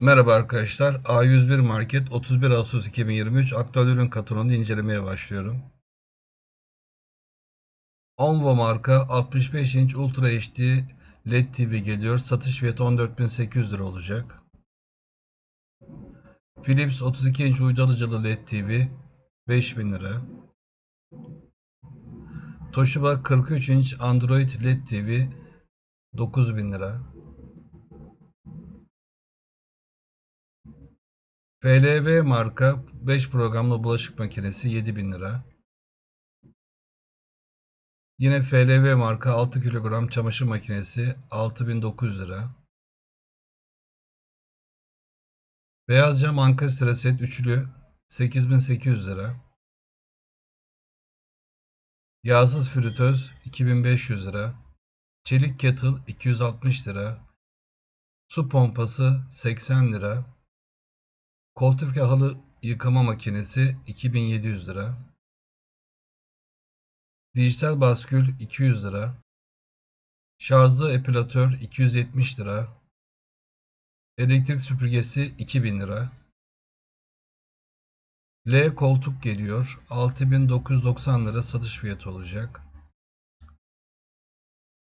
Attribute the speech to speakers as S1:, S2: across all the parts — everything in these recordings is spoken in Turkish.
S1: Merhaba arkadaşlar. A101 Market 31 Ağustos 2023 aktüel ürün kataloğunu incelemeye başlıyorum. Onvo marka 65 inç Ultra HD LED TV geliyor. Satış fiyatı 14.800 lira olacak. Philips 32 inç uydalıcalı LED TV 5000 lira. Toshiba 43 inç Android LED TV 9000 lira. FLV marka 5 programlı bulaşık makinesi 7000 lira. Yine FLV marka 6 kilogram çamaşır makinesi 6900 lira. Beyaz cam ankastre set üçlü 8800 lira. Yağsız fritöz 2500 lira. Çelik kettle 260 lira. Su pompası 80 lira. Koltuk halı yıkama makinesi 2700 lira. Dijital baskül 200 lira. Şarjlı epilatör 270 lira. Elektrik süpürgesi 2000 lira. L koltuk geliyor. 6990 lira satış fiyatı olacak.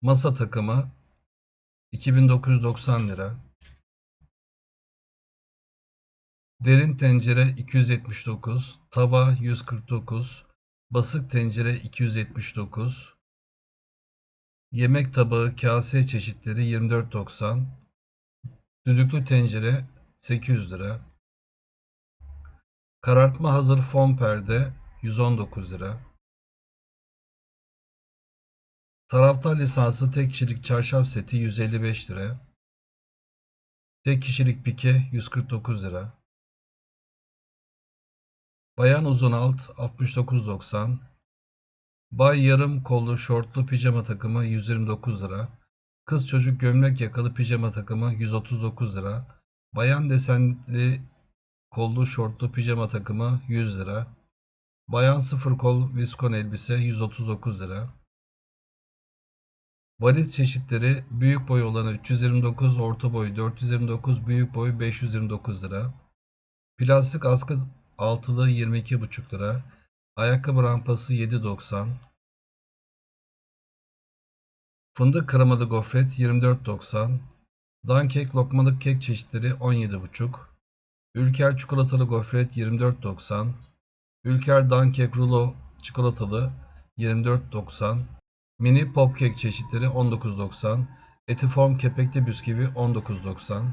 S1: Masa takımı 2990 lira. Derin tencere 279, tava 149, basık tencere 279, yemek tabağı kase çeşitleri 24.90, düdüklü tencere 800 lira, karartma hazır fon perde 119 lira, taraftar lisanslı tek kişilik çarşaf seti 155 lira, tek kişilik pike 149 lira, Bayan uzun alt 69.90. Bay yarım kollu şortlu pijama takımı 129 lira. Kız çocuk gömlek yakalı pijama takımı 139 lira. Bayan desenli kollu şortlu pijama takımı 100 lira. Bayan sıfır kol viskon elbise 139 lira. Valiz çeşitleri büyük boy olanı 329, orta boy 429, büyük boy 529 lira. Plastik askı altılı 22,5 lira. Ayakkabı rampası 7.90. Fındık kremalı gofret 24.90. Dankek lokmalık kek çeşitleri 17,5. Ülker çikolatalı gofret 24.90. Ülker dankek rulo çikolatalı 24.90. Mini pop kek çeşitleri 19.90. Etiform kepekli bisküvi 19.90.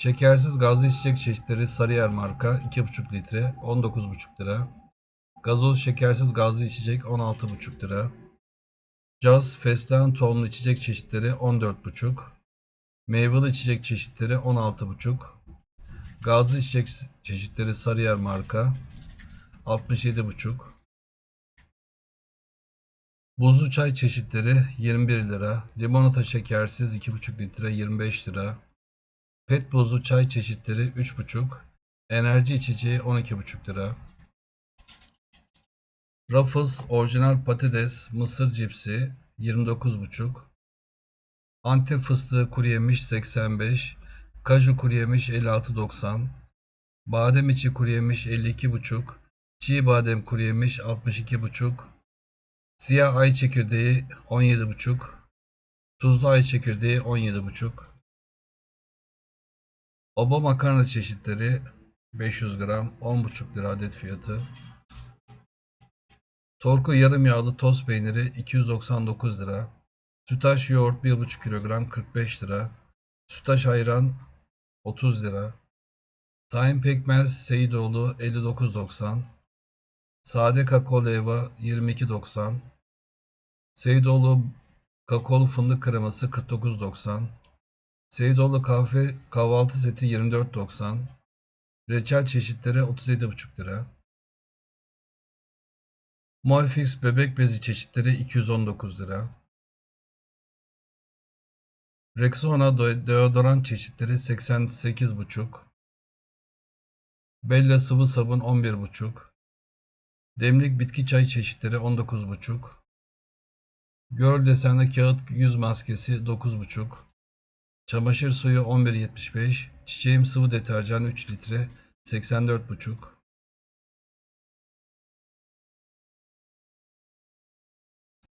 S1: Şekersiz gazlı içecek çeşitleri Sarıyer marka 2,5 litre 19,5 lira. Gazoz şekersiz gazlı içecek 16,5 lira. Caz fesleğen tohumlu içecek çeşitleri 14,5. Meyveli içecek çeşitleri 16,5. Gazlı içecek çeşitleri Sarıyer marka 67,5. Buzlu çay çeşitleri 21 lira. Limonata şekersiz 2,5 litre 25 lira. Pet buzlu çay çeşitleri 3,5. Enerji içeceği 12,5 lira. Ruffles orijinal patates mısır cipsi 29,5. Antep fıstığı kuru yemiş 85. Kaju kuru yemiş 56,90. Badem içi kuru yemiş 52,5. Çiğ badem kuru yemiş 62,5. Siyah ay çekirdeği 17,5. Tuzlu ay çekirdeği 17,5. Oba makarna çeşitleri 500 gram 10,5 lira adet fiyatı. Torku yarım yağlı toz peyniri 299 lira. Sütaş yoğurt 1,5 kilogram 45 lira. Sütaş ayran 30 lira. Tahin pekmez Seyidoğlu 59.90. Sade kakao leva 22.90. Seyidoğlu kakaolu fındık kreması 49.90. Seyidoğlu kahve kahvaltı seti 24.90. Reçel çeşitleri 37,5 lira. Molfix bebek bezi çeşitleri 219 lira. Rexona deodorant çeşitleri 88,5. Bella sıvı sabun 11,5. Demlik bitki çay çeşitleri 19,5. Girl desenli kağıt yüz maskesi 9,5. Çamaşır suyu 11.75. Çiçeğim sıvı deterjan 3 litre 84,5.